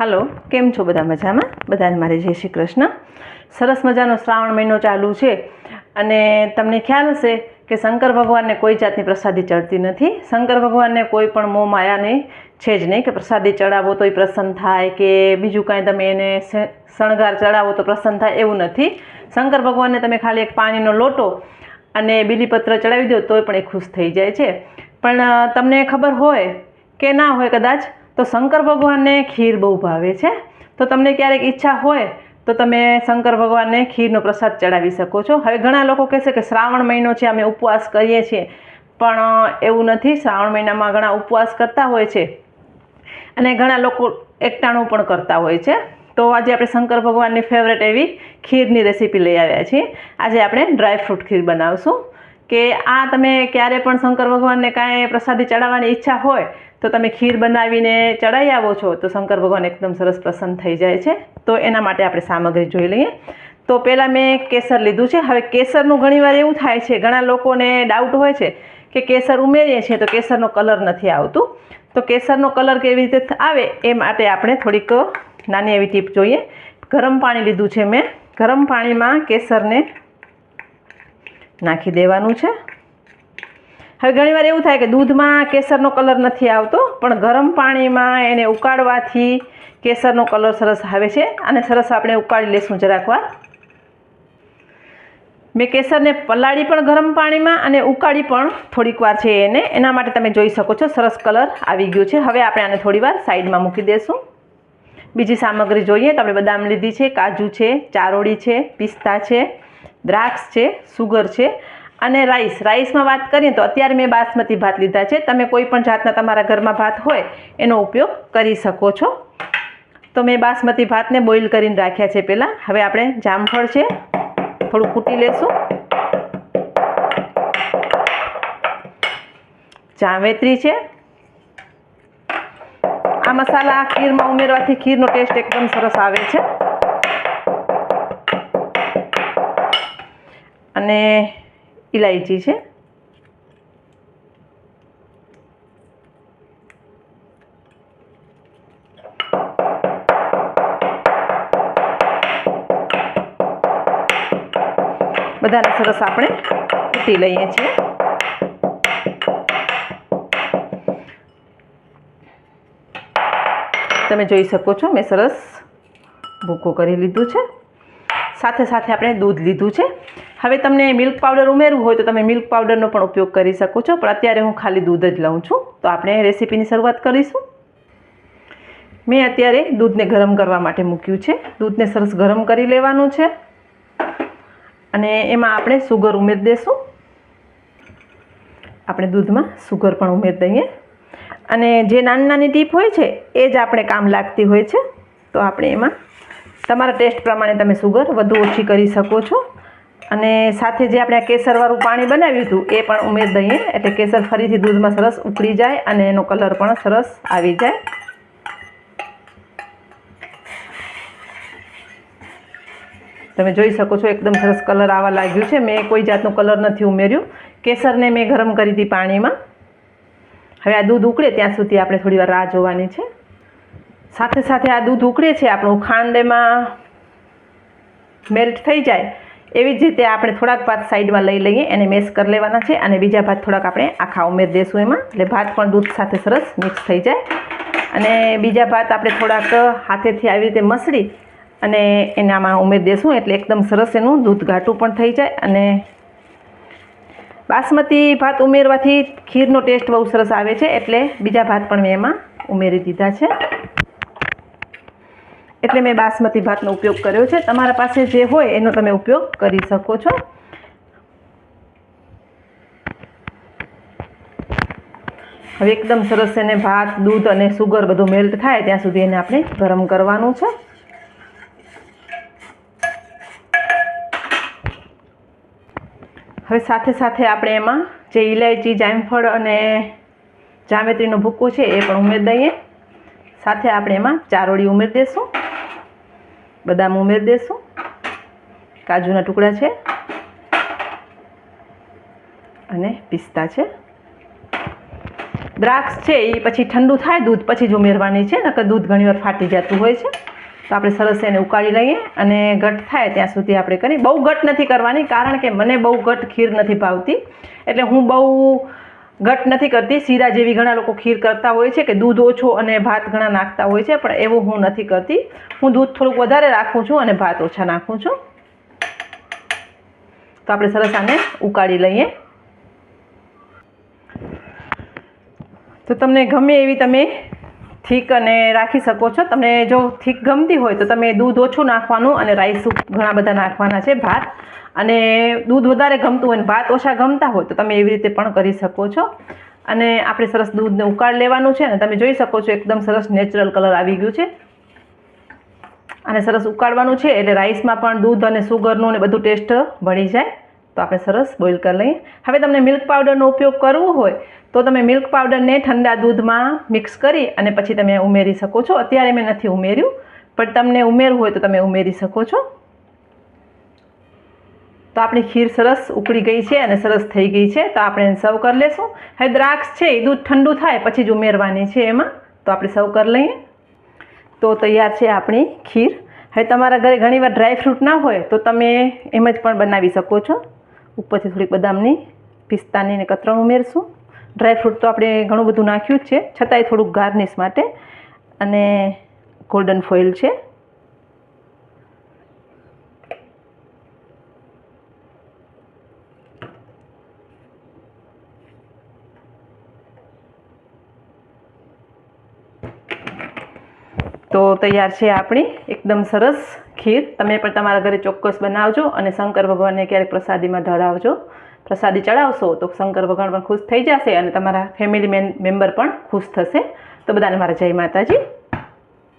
હાલો, કેમ છો બધા મજામાં? બધાને મારે જય શ્રી કૃષ્ણ. સરસ મજાનો શ્રાવણ મહિનો ચાલુ છે અને તમને ખ્યાલ હશે કે શંકર ભગવાનને કોઈ જાતની પ્રસાદી ચડતી નથી. શંકર ભગવાનને કોઈ પણ મોહ માયાને છે જ નહીં કે પ્રસાદી ચડાવો તો એ પ્રસન્ન થાય કે બીજું કાંઈ તમે એને શણગાર ચડાવો તો પ્રસન્ન થાય એવું નથી. શંકર ભગવાનને તમે ખાલી એક પાણીનો લોટો અને બીલીપત્ર ચડાવી દો તોય પણ એ ખુશ થઈ જાય છે. પણ તમને ખબર હોય કે ના હોય કદાચ? તો શંકર ભગવાનને ખીર બહુ ભાવે છે. તો તમને ક્યારેક ઈચ્છા હોય તો તમે શંકર ભગવાનને ખીરનો પ્રસાદ ચડાવી શકો છો. હવે ઘણા લોકો કહેશે કે શ્રાવણ મહિનો છે, અમે ઉપવાસ કરીએ છીએ. પણ એવું નથી. શ્રાવણ મહિનામાં ઘણા ઉપવાસ કરતા હોય છે. અને ઘણા લોકો એકટાણું પણ કરતા હોય છે. તો આજે આપણે શંકર ભગવાનની ફેવરેટ એવી ખીરની રેસીપી લઈ આવ્યા છીએ. આજે આપણે ડ્રાયફ્રૂટ ખીર બનાવશું. કે આ તમે ક્યારે પણ શંકર ભગવાનને કાંઈ પ્રસાદી ચડાવવાની ઈચ્છા હોય તો તમે ખીર બનાવીને ચડાવી આવો છો તો શંકર ભગવાન એકદમ સરસ પ્રસન્ન થઈ જાય છે. તો એના માટે આપણે સામગ્રી જોઈ લઈએ. તો પહેલાં મેં કેસર લીધું છે. હવે કેસરનું ઘણીવાર એવું થાય છે, ઘણા લોકોને ડાઉટ હોય છે કે કેસર ઉમેરીએ છીએ તો કેસરનો કલર નથી આવતું. તો કેસરનો કલર કેવી રીતે આવે એ માટે આપણે થોડીક નાની એવી ટીપ જોઈએ. ગરમ પાણી લીધું છે મેં. ગરમ પાણીમાં કેસરને નાખી દેવાનું છે. હવે ઘણીવાર એવું થાય કે દૂધમાં કેસરનો કલર નથી આવતો, પણ ગરમ પાણીમાં એને ઉકાળવાથી કેસરનો કલર સરસ આવે છે અને સરસ આપણે ઉકાળી લઈશું જરાક વાર. મેં કેસરને પલાળી પણ ગરમ પાણીમાં અને ઉકાળી પણ થોડીક વાર છે એને, એના માટે તમે જોઈ શકો છો સરસ કલર આવી ગયો છે. હવે આપણે આને થોડી વાર સાઈડમાં મૂકી દઈશું બીજી સામગ્રી જોઈએ તો આપણે બદામ લીધી છે, કાજુ છે, ચારોળી છે, પિસ્તા છે, દ્રાક્ષ છે, સુગર છે. અને રાઈસ. રાઈસમાં વાત કરીએ તો અત્યારે મેં બાસમતી ભાત લીધા છે. તમે કોઈ પણ જાતના તમારા ઘરમાં ભાત હોય, એનો ઉપયોગ કરી શકો છો. તો મેં બાસમતી ભાતને બોઇલ કરીને રાખ્યા છે પહેલાં. હવે આપણે જામફળ છે, થોડું કૂટી લેશું. જાવેત્રી છે. આ મસાલા ખીરમાં ઉમેરવાથી ખીરનો ટેસ્ટ એકદમ સરસ આવે છે. અને ઇલાયચી છે. બધાને સરસ આપણે કૂટી લઈએ છીએ. તમે જોઈ શકો છો, મેં સરસ ભૂકો કરી લીધું છે. સાથે સાથે આપણે દૂધ લીધું છે. હવે તમને મિલ્ક પાવડર ઉમેરવું હોય તો તમે મિલ્ક પાવડરનો પણ ઉપયોગ કરી શકો છો, પણ અત્યારે હું ખાલી દૂધ જ લઉં છું. તો આપણે રેસીપીની શરૂઆત કરીશું. મેં અત્યારે દૂધને ગરમ કરવા માટે મૂક્યું છે. દૂધને સરસ ગરમ કરી લેવાનું છે. અને એમાં આપણે સુગર ઉમેરી દઈશું આપણે દૂધમાં સુગર પણ ઉમેરી દઈએ. અને જે નાની નાની ટીપ હોય છે, એ જ આપણે કામ લાગતી હોય છે. તો આપણે એમાં તમારા ટેસ્ટ પ્રમાણે તમે સુગર વધુ ઓછી કરી શકો છો. અને સાથે જે આપણે આ કેસરવાળું પાણી બનાવ્યું હતું, એ પણ ઉમેર દઈએ. એટલે કેસર ફરીથી દૂધમાં સરસ ઉકળી જાય અને એનો કલર પણ સરસ આવી જાય. તમે જોઈ શકો છો, એકદમ સરસ કલર આવવા લાગ્યું છે. મેં કોઈ જાતનું કલર નથી ઉમેર્યું. કેસરને મેં ગરમ કરી હતી પાણીમાં. હવે આ દૂધ ઉકળે ત્યાં સુધી આપણે થોડી વાર રાહ જોવાની છે. સાથે સાથે આ દૂધ ઉકળે છે, આપણું ખાંડ એમાં મેલ્ટ થઈ જાય. એવી જ રીતે આપણે થોડાક ભાત સાઈડમાં લઈ લઈએ, એને મેશ કરી લેવાના છે અને બીજા ભાત થોડાક આપણે આખા ઉમેરી દઈશું એમાં. એટલે ભાત પણ દૂધ સાથે સરસ મિક્સ થઈ જાય. અને બીજા ભાત આપણે થોડાક હાથેથી આવી રીતે મસળી અને એનામાં ઉમેરી દઈશું એટલે એકદમ સરસ એનું દૂધ ઘાટું પણ થઈ જાય. અને બાસમતી ભાત ઉમેરવાથી ખીરનો ટેસ્ટ બહુ સરસ આવે છે, એટલે બીજા ભાત પણ મેં એમાં ઉમેરી દીધા છે. એટલે મેં બાસમતી ભાતનો ઉપયોગ કર્યો છે. તમારા પાસે જે હોય એનો તમે ઉપયોગ કરી શકો છો. હવે એકદમ સરસ એને ભાત, દૂધ અને સુગર બધું મેલ્ટ થાય ત્યાં સુધી એને આપણે ગરમ કરવાનું છે. હવે સાથે સાથે આપણે એમાં જે ઇલાયચી જામફળ અને જામેત્રીનો ભૂકો છે એ પણ ઉમેરી દઈએ. સાથે આપણે એમાં ચારોળી ઉમેરી દઈશું બદામ ઉમેરી દઈશું કાજુના ટુકડા છે. અને પિસ્તા છે. દ્રાક્ષ છે, એ પછી ઠંડુ થાય, દૂધ પછી જ ઉમેરવાની છે, નકર દૂધ ઘણીવાર ફાટી જતું હોય છે. તો આપણે સરસ એને ઉકાળી લઈએ અને ઘટ થાય ત્યાં સુધી આપણે કરી. બહુ ઘટ નથી કરવાની, કારણ કે મને બહુ ઘટ ખીર નથી ભાવતી. એટલે હું બહુ ઘટ નથી કરતી. શીરા જેવી ઘણા લોકો ખીર કરતા હોય છે કે દૂધ ઓછો અને ભાત ઘણા નાખતા હોય છે, પણ એવું હું નથી કરતી. હું દૂધ થોડુંક વધારે રાખું છું અને ભાત ઓછા નાખું છું. તો આપણે સરસ આને ઉકાળી લઈએ. તો તમને ગમે એવી તમે થીક અને રાખી શકો છો. તમને જો થીક ગમતી હોય તો તમે દૂધ ઓછું નાખવાનું અને રાઈસ ઘણા બધા નાખવાના છે ભાત. અને દૂધ વધારે ગમતું હોય ભાત ઓછા ગમતા હોય તો તમે એવી રીતે પણ કરી શકો છો. અને આપણે સરસ દૂધને ઉકાળ લેવાનું છે અને તમે જોઈ શકો છો એકદમ સરસ નેચરલ કલર આવી ગયું છે. અને સરસ ઉકાળવાનું છે એટલે રાઈસમાં પણ દૂધ અને સુગરનું ને બધું ટેસ્ટ ભળી જાય. તો આપણે સરસ બોઇલ કરી લઈએ. હવે તમને મિલ્ક પાવડરનો ઉપયોગ કરવો હોય તો તમે મિલ્ક પાવડરને ઠંડા દૂધમાં મિક્સ કરી અને પછી તમે ઉમેરી શકો છો. અત્યારે મેં નથી ઉમેર્યું, પણ તમને ઉમેરવું હોય તો તમે ઉમેરી શકો છો. તો આપણી ખીર સરસ ઉકળી ગઈ છે અને સરસ થઈ ગઈ છે. તો આપણે એને સર્વ કરી લેશું. હવે દ્રાક્ષ છે, એ દૂધ ઠંડુ થાય, પછી જ ઉમેરવાની છે એમાં. તો આપણે સર્વ કરી લઈએ. તો તૈયાર છે આપણી ખીર. હવે તમારા ઘરે ઘણીવાર ડ્રાયફ્રૂટ ના હોય તો તમે એમ જ પણ બનાવી શકો છો. ઉપરથી થોડીક બદામની પિસ્તાની ને કતરણ ઉમેરશું. ડ્રાયફ્રૂટ તો આપણે ઘણું બધું નાખ્યું જ છે, છતાંય થોડુંક ગાર્નિશ માટે. અને ગોલ્ડન ફોઇલ છે. તો તૈયાર છે આપણી, એકદમ સરસ ખીર. તમે પણ તમારા ઘરે ચોક્કસ બનાવજો અને શંકર ભગવાનને ક્યારેક પ્રસાદીમાં ધરાવજો. પ્રસાદી ચડાવશો તો શંકર ભગવાન પણ ખુશ થઈ જશે અને તમારા ફેમિલી મેમ્બર પણ ખુશ થશે. તો બધાને મારા જય માતાજી.